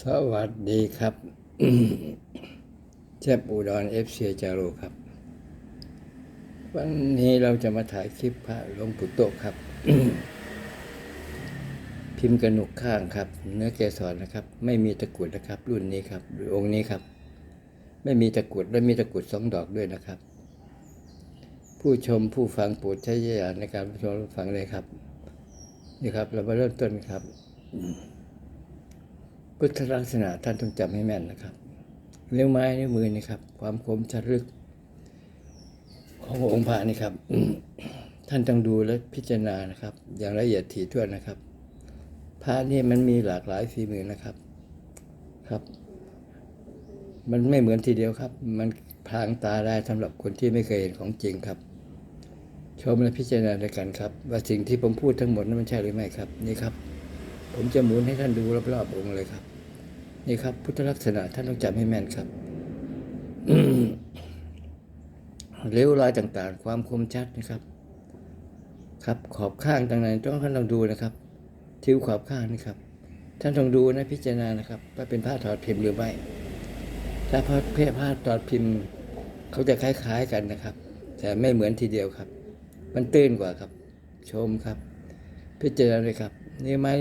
สวัสดีครับเชฟอุดรเอฟซีจารุครับ วันนี้เราจะมาถ่ายคลิปพระหลวงปู่โตครับ พิมพ์กระหนุกข้างครับ เนื้อเกสรนนะครับ ไม่มีตะกุดนะครับ รุ่นนี้ครับองค์นี้ครับ ไม่มีตะกุดและมีตะกุดสองดอกด้วยนะครับ ผู้ชมผู้ฟังโปรดใช้ญาในการรับชมฟังเลยครับ นี่ครับ เรามาเริ่มต้นครับ พุทธลักษณะท่านต้องจำให้แม่นนะครับนิ้ยวไม้นิ้วมือนี่ครับ ความคมชัดลึก ขององค์พระนี่ครับ ท่านต้องดูและพิจารณานะครับ อย่างละเอียดถี่ถ้วนนะครับพระนี่มันมีหลากหลายฝีมือนะครับครับ มันไม่เหมือนทีเดียวครับ มันพรางตาได้สำหรับคนที่ไม่เคยเห็นของจริงครับ ชมและพิจารณาด้วยกันครับ ว่าสิ่งที่ผมพูดทั้งหมดนั้นมันใช่หรือไม่ครับ นี่ครับ ผมจะหมุนให้ท่านดูรอบๆองค์เลยครับ นี่ครับ พุทธลักษณะท่านต้องจำให้แม่นครับเลี้ยวรอยต่างๆ ความคมชัดนะครับ ครับขอบข้างต่างๆต้องท่านต้องดูนะครับทิวขอบข้างนี่ครับ ท่านต้องดูนะพิจารณานะครับ ว่าเป็นผ้าถอดพิมพ์หรือไม่ถ้าผ้าเพศผ้าถอดพิมพ์ เขาจะคล้ายๆกันนะครับ แต่ไม่เหมือนทีเดียวครับ มันตื้นกว่าครับ ชมครับ พิจารณาเลยครับนิ้วไม้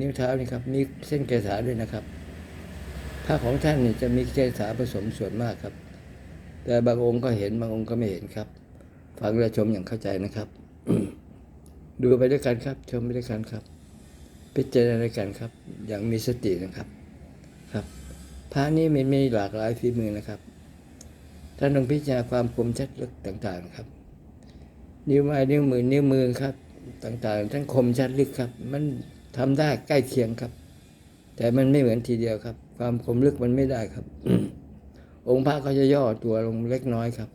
นิ้วเท้านี่ครับมีเส้นเกษาด้วยนะครับ ผ้าของท่านนี่จะมีเกษาผสมส่วนมากครับ แต่บางองค์ก็เห็นบางองค์ก็ไม่เห็นครับ ฟังและชมอย่างเข้าใจนะครับ ดูไปด้วยกันครับ ชมไปด้วยกันครับ พิจารณาด้วยกันครับ อย่างมีสตินะครับ ครับพระนี้มันมีหลากหลายฝีมือนะครับท่านต้องพิจารณาความคมชัดลึกต่างๆครับ นิ้วไม้นิ้วมือนิ้วมือครับ ต่างๆทั้งคมชัดลึกครับ มันทำได้ใกล้เคียงครับ แต่มันไม่เหมือนทีเดียวครับ ความคมลึกมันไม่ได้ครับ องค์พระก็จะย่อตัวลงเล็กน้อยครับ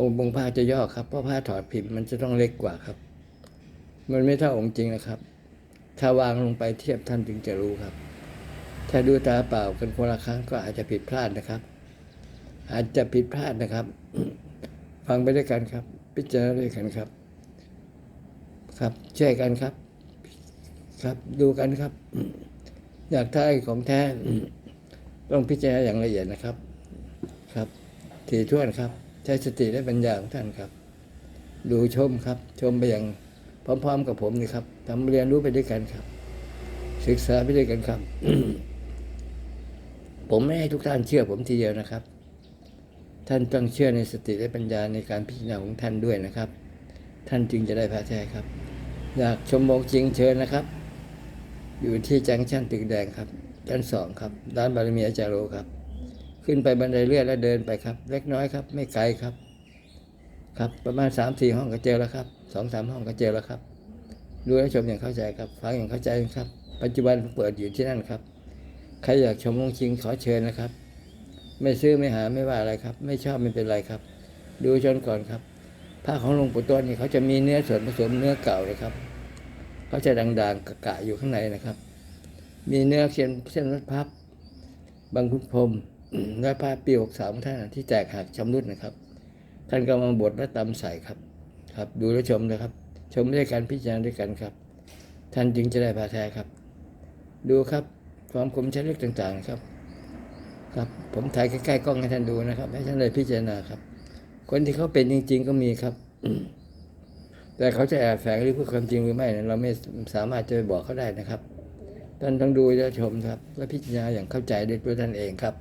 องค์องค์พระจะย่อครับเพราะผ้าถอดพิมพ์มันจะต้องเล็กกว่าครับ มันไม่เท่าองค์จริงนะครับ ถ้าวางลงไปเทียบท่านจึงจะรู้ครับ ถ้าดูตาเปล่ากันคนละครั้งก็อาจจะผิดพลาดนะครับ อาจจะผิดพลาดนะครับ ฟังไปด้วยกันครับ พิจารณาด้วยกันครับ ครับช่วยกันครับ ครับดูกันครับ อยากได้ของแท้ต้องพิจารณาอย่างละเอียดนะครับ ครับถี่ถ้วนครับ ใช้สติและปัญญาของท่านครับ ดูชมครับ ชมไปอย่างพร้อม ๆ กับผมนี่ครับทำเรียนรู้ไปด้วยกันครับ ศึกษาไปด้วยกันครับ ผมไม่ให้ทุกท่านเชื่อผมทีเดียวนะครับ ท่านต้องเชื่อในสติและปัญญาในการพิจารณาของท่านด้วยนะครับ ท่านจึงจะได้พระแท้ครับ อยากชมองค์จริงเชิญนะครับ อยู่ที่จังชั่นตึกแดงครับชั้นสองครับด้านบารมีอาจารย์โรครับ ขึ้นไปบันไดเลื่อนแล้วเดินไปครับ เล็กน้อยครับ ไม่ไกลครับ ครับประมาณสามสี่ห้องก็เจอแล้วครับสองสามห้องก็เจอแล้วครับดูและชมอย่างเข้าใจครับฟังอย่างเข้าใจครับ ปัจจุบันเปิดอยู่ที่นั่นครับ ใครอยากชมองค์จริงขอเชิญนะครับ ไม่ซื้อไม่หาไม่ว่าอะไรครับ ไม่ชอบไม่เป็นไรครับ ดูชนก่อนครับผ้าของหลวงปู่ต้นนี่เขาจะมีเนื้อส่วนผสมเนื้อเก่าเลยครับ เขาจะด่างๆกะๆอยู่ข้างในนะครับ มีเนื้อเส้นเส้นรัดพับบางคุณพรมและผ้าปีหกสามท่านที่แตกหักชำรุดนะครับ ท่านก็มาบดและตำใส่ครับ ครับ ดูและชมนะครับ ชมด้วยกันพิจารณาด้วยกันครับ ท่านจึงจะได้พาแท้ครับ ดูครับความคมชัดลึกต่างๆครับ ครับผมถ่ายใกล้ๆกล้องให้ท่านดูนะครับ ให้ท่านได้พิจารณาครับ คนที่เขาเป็นจริง ๆ ก็มีครับ แต่เขาจะแอบแฝงหรือพูดความจริงหรือไม่นั้นเราไม่สามารถจะบอกเขาได้นะครับ ท่านต้องดูและชมครับ และพิจารณาอย่างเข้าใจด้วยตัวท่านเองครับ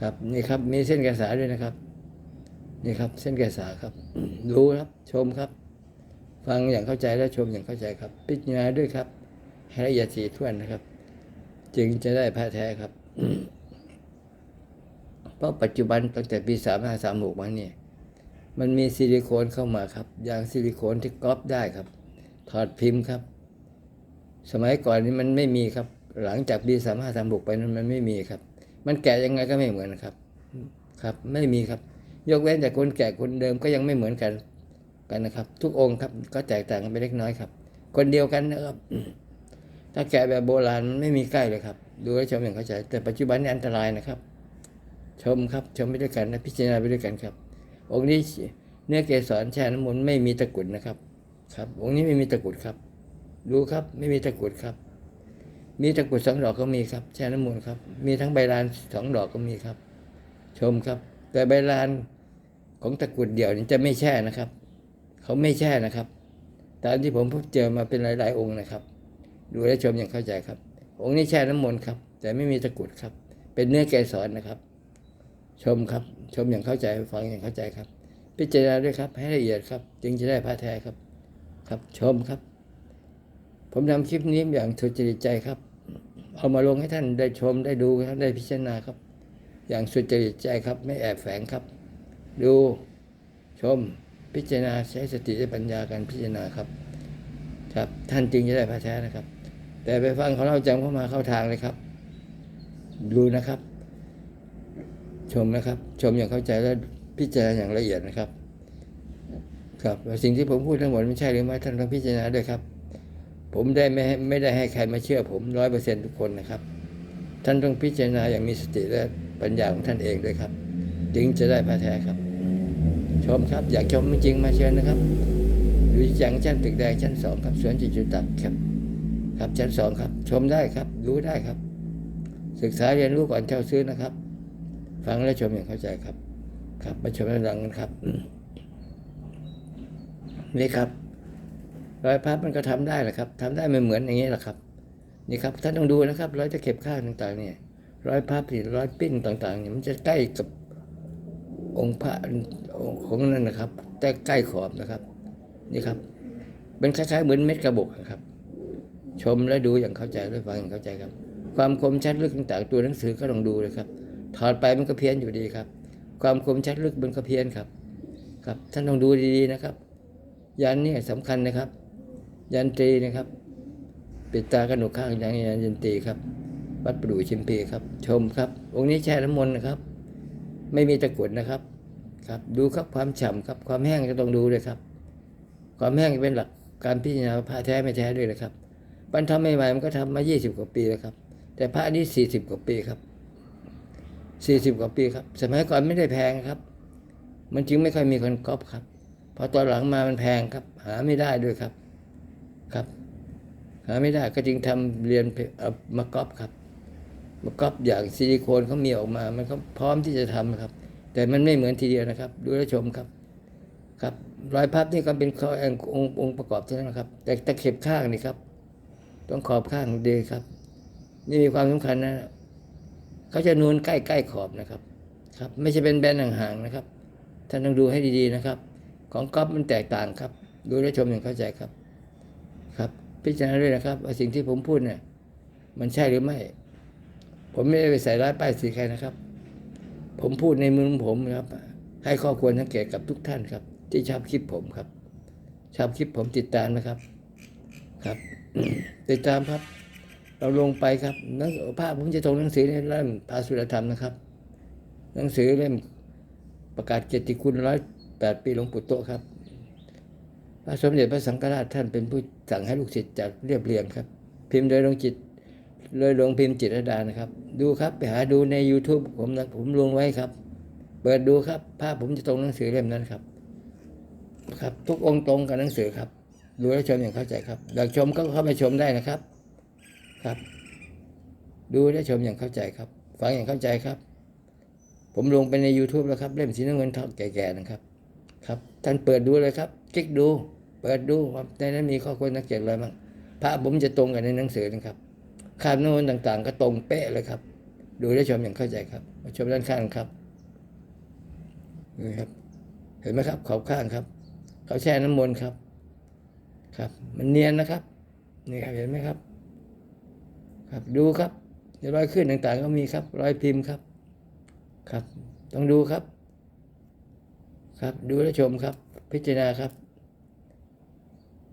ครับนี่ครับมีเส้นกระสาด้วยนะครับ นี่ครับ เส้นกระสาครับดูครับชมครับ ฟังอย่างเข้าใจและชมอย่างเข้าใจครับ พิจารณาด้วยครับให้ละเอียดถี่ถ้วนนะครับ จึงจะได้พระแท้ครับ เพราะปัจจุบันตั้งแต่ปีสามห้าสามหกมาเนี่ย มันมีซิลิโคนเข้ามาครับยางซิลิโคนที่ก๊อปได้ครับ ถอดพิมพ์ครับ สมัยก่อนนี้มันไม่มีครับ หลังจากปีสามห้าสามหกไปนั้นมันไม่มีครับ มันแก่ยังไงก็ไม่เหมือนครับ ครับ ไม่มีครับ ยกเว้นแต่คนแก่คนเดิมก็ยังไม่เหมือนกันกันนะครับ ทุกองค์ครับก็แตกต่างกันไปเล็กน้อยครับ คนเดียวกันนะครับ ถ้าแกะแบบโบราณมันไม่มีใกล้เลยครับ ดูแลชมอย่างเข้าใจ แต่ปัจจุบันนี้อันตรายนะครับ ชมครับ ชมไปด้วยกันนะพิจารณาไปด้วยกันครับ องค์นี้เนื้อเกสรแช่น้ำมนต์ไม่มีตะกุดนะครับ ครับ องค์นี้ไม่มีตะกุดครับ ดูครับ ไม่มีตะกุดครับ มีตะกุดสองดอกก็มีครับ แช่น้ำมนต์ครับ มีทั้งใบลานสองดอกก็มีครับ ชมครับ แต่ใบลานของตะกุดเดี่ยวนี่จะไม่แช่นะครับ เขาไม่แช่นะครับ ตามที่ผมพบเจอมาเป็นหลาย ๆ องค์นะครับ ดูและชมอย่างเข้าใจครับ องค์นี้แช่น้ำมนต์ครับ แต่ไม่มีตะกุดครับ เป็นเนื้อแกสรนะครับ ชมครับ ชมอย่างเข้าใจฟังอย่างเข้าใจครับ พิจารณาด้วยครับให้ละเอียดครับ จึงจะได้พระแท้ครับ ครับชมครับ ผมทำคลิปนี้อย่างสุจริตใจครับ เอามาลงให้ท่านได้ชมได้ดูครับได้พิจารณาครับ อย่างสุจริตใจครับ ไม่แอบแฝงครับ ดูชมพิจารณาใช้สติและปัญญาการพิจารณาครับ ครับ ท่านจึงจะได้พระแท้นะครับ แต่ไปฟังเขาเล่าจำเข้ามาเข้าทางเลยครับ ดูนะครับ ชมนะครับ ชมอย่างเข้าใจและพิจารณาอย่างละเอียดนะครับ ครับสิ่งที่ผมพูดทั้งหมดไม่ใช่หรือไม่ท่านต้องพิจารณาด้วยครับ ผมได้ไม่ให้ไม่ได้ให้ใครมาเชื่อผมร้อยเปอร์เซ็นทุกคนนะครับ ท่านต้องพิจารณาอย่างมีสติและปัญญาของท่านเองด้วยครับ จึงจะได้พระแท้ครับ ชมครับ อยากชมจริงมาเชิญนะครับอยู่ที่จังชั้นตึกแดงชั้นสองครับสวนจิตจุตักครับ ครับชั้นสองครับ ชมได้ครับ รู้ได้ครับ ศึกษาเรียนรู้ก่อนเช่าซื้อนะครับ ฟังและชมอย่างเข้าใจครับ ครับมาชมแล้วดังกันครับ นี่ครับ รอยพับมันก็ทำได้แหละครับทำได้ไม่เหมือนอย่างนี้แหละครับ นี่ครับท่านต้องดูนะครับรอยตะเข็บข้าต่างๆ เนี่ยรอยพับนี่รอยปิ้นต่างๆเนี่ยมันจะใกล้กับองค์พระของนั่นนะครับ แต่ใกล้ขอบนะครับ นี่ครับ เป็นคล้ายๆเหมือนเม็ดกระบอกครับ ชมและดูอย่างเข้าใจและฟังอย่างเข้าใจครับ ความคมชัดลึกต่างๆตัวหนังสือก็ต้องดูเลยครับ ถอดไปมันก็เพี้ยนอยู่ดีครับ ความคมชัดลึกมันก็เพี้ยนครับ ครับ ท่านต้องดูดีๆนะครับ ยันนี่ยสำคัญนะครับ ยันตรีนะครับ ปิดตากระหนกข้างยันยันยันตรีครับ วัดประดู่ชิมพีครับ ชมครับ องค์นี้แช่น้ำมนต์นะครับ ไม่มีตะกรุดนะครับ ครับ ดูครับความฉ่ำครับ ความแห้งก็ต้องดูเลยครับ ความแห้งเป็นหลักการพิจารณาพระแท้ไม่แท้ด้วยนะครับบรรทำใหม่ๆมันก็ทำมา 20 กว่าปีแล้วครับ แต่พระนี้40 กว่าปีครับ 40กว่าปีครับ สมัยก่อนไม่ได้แพงครับ มันจึงไม่ค่อยมีคนก๊อปครับพอตอนหลังมามันแพงครับ หาไม่ได้ด้วยครับครับ หาไม่ได้ก็จึงทำเรียนเอามาก๊อปครับมาก๊อปอย่างซิลิโคนเขามีออกมา มันก็พร้อมที่จะทำนะครับ แต่มันไม่เหมือนทีเดียวนะครับ ดูแลชมครับครับรอยพับนี่ก็เป็นข้อองค์องค์องประกอบเท่านั้นครับ แต่ตะเข็บข้างนี่ครับ ต้องขอบข้างดีครับ นี่มีความสำคัญนะ เขาจะนูนใกล้ใกล้ขอบนะครับ ครับ ไม่ใช่เป็นแบนห่างๆนะครับ ท่านต้องดูให้ดีๆนะครับ ของก๊อฟมันแตกต่างครับ ดูและชมอย่างเข้าใจครับ ครับ พิจารณาด้วยนะครับว่าสิ่งที่ผมพูดเนี่ยมันใช่หรือไม่ ผมไม่ได้ไปใส่ร้ายป้ายสีใครนะครับ ผมพูดในมุมผมครับ ให้ข้อควรสังเกตกับทุกท่านครับ ที่ชอบคลิปผมครับ ชอบคลิปผมติดตามนะครับ ครับ ติดตามครับ เราลงไปครับนังภาพผมจะส่งหนังสือในเล่มภาสุรธรรมนะครับ หนังสือเล่มประกาศเกียรติคุณร้อยแปดปีหลวงปู่โตครับ พระสมเด็จพระสังฆราชท่านเป็นผู้สั่งให้ลูกศิษย์จัดเรียบเรียงครับ พิมพ์โดยหลวงจิตโดยหลวงพิมพ์จิตรดานะครับ ดูครับไปหาดูใน YouTube ผมนะผมลงไว้ครับ เปิดดูครับ ภาพผมจะตรงหนังสือเล่มนั้นครับ ครับ ทุกองค์ตรงกับหนังสือครับ ดูและชมอย่างเข้าใจครับอยากชมก็เข้าไปชมได้นะครับ ครับ ดูและชมอย่างเข้าใจครับ ฟังอย่างเข้าใจครับ ผมลงไปใน YouTube แล้วครับ เล่มสีน้ำเงินทองแก่ๆนะครับ ครับ ท่านเปิดดูเลยครับ คลิกดู เปิดดูครับในนั้นมีข้อควรสังเกตอะไรบ้างพระผมจะตรงกับในหนังสือนะครับคาบโน้นต่างๆ ก็ตรงเป๊ะเลยครับ ดูและชมอย่างเข้าใจครับมาชมด้านข้างครับนี่ครับเห็นไหมครับขอบข้างครับ เขาแช่น้ำมนต์ครับ ครับ มันเนียนนะครับ นี่ครับเห็นไหมครับ ครับดูครับรอยขึ้นต่างๆ ก็มีครับ รอยพิมพ์ครับ ครับ ต้องดูครับ ครับ ดูและชมครับ พิจารณาครับ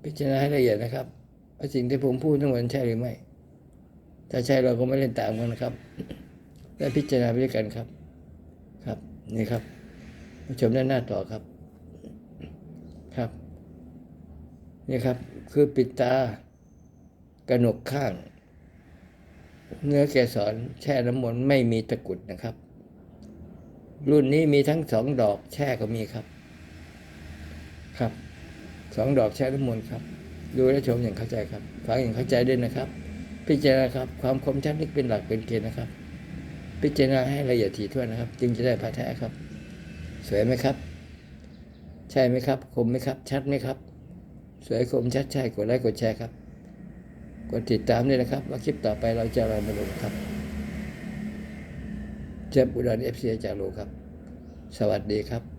พิจารณาให้ละเอียดนะครับว่าสิ่งที่ผมพูดทั้งหมดใช่หรือไม่ ถ้าใช่เราก็ไม่เล่นตามกันนะครับ และพิจารณาไปด้วยกันครับ ครับนี่ครับมาชมด้านหน้าต่อครับ ครับ นี่ครับ คือปิดตากระหนกข้าง เนื้อแกสรแช่น้ำมนต์ไม่มีตะกุดนะครับ รุ่นนี้มีทั้งสองดอกแช่ก็มีครับ ครับสองดอกแช่น้ำมนต์ครับ ดูและชมอย่างเข้าใจครับฟังอย่างเข้าใจด้วยนะครับ พิจารณาครับความคมชัดนี่เป็นหลักเป็นเกณฑ์นะครับ พิจารณาให้ละเอียดถี่ถ้วนนะครับ จึงจะได้พระแท้ครับ สวยไหมครับ ใช่ไหมครับ คมไหมครับ ชัดไหมครับ สวยคมชัดใช่กดไลค์กดแชร์ครับ กดติดตามด้วยนะครับ ว่าคลิปต่อไปเราจะอะไรมาลงครับเจ็บอุดรเอฟซีจากโลครับ สวัสดีครับ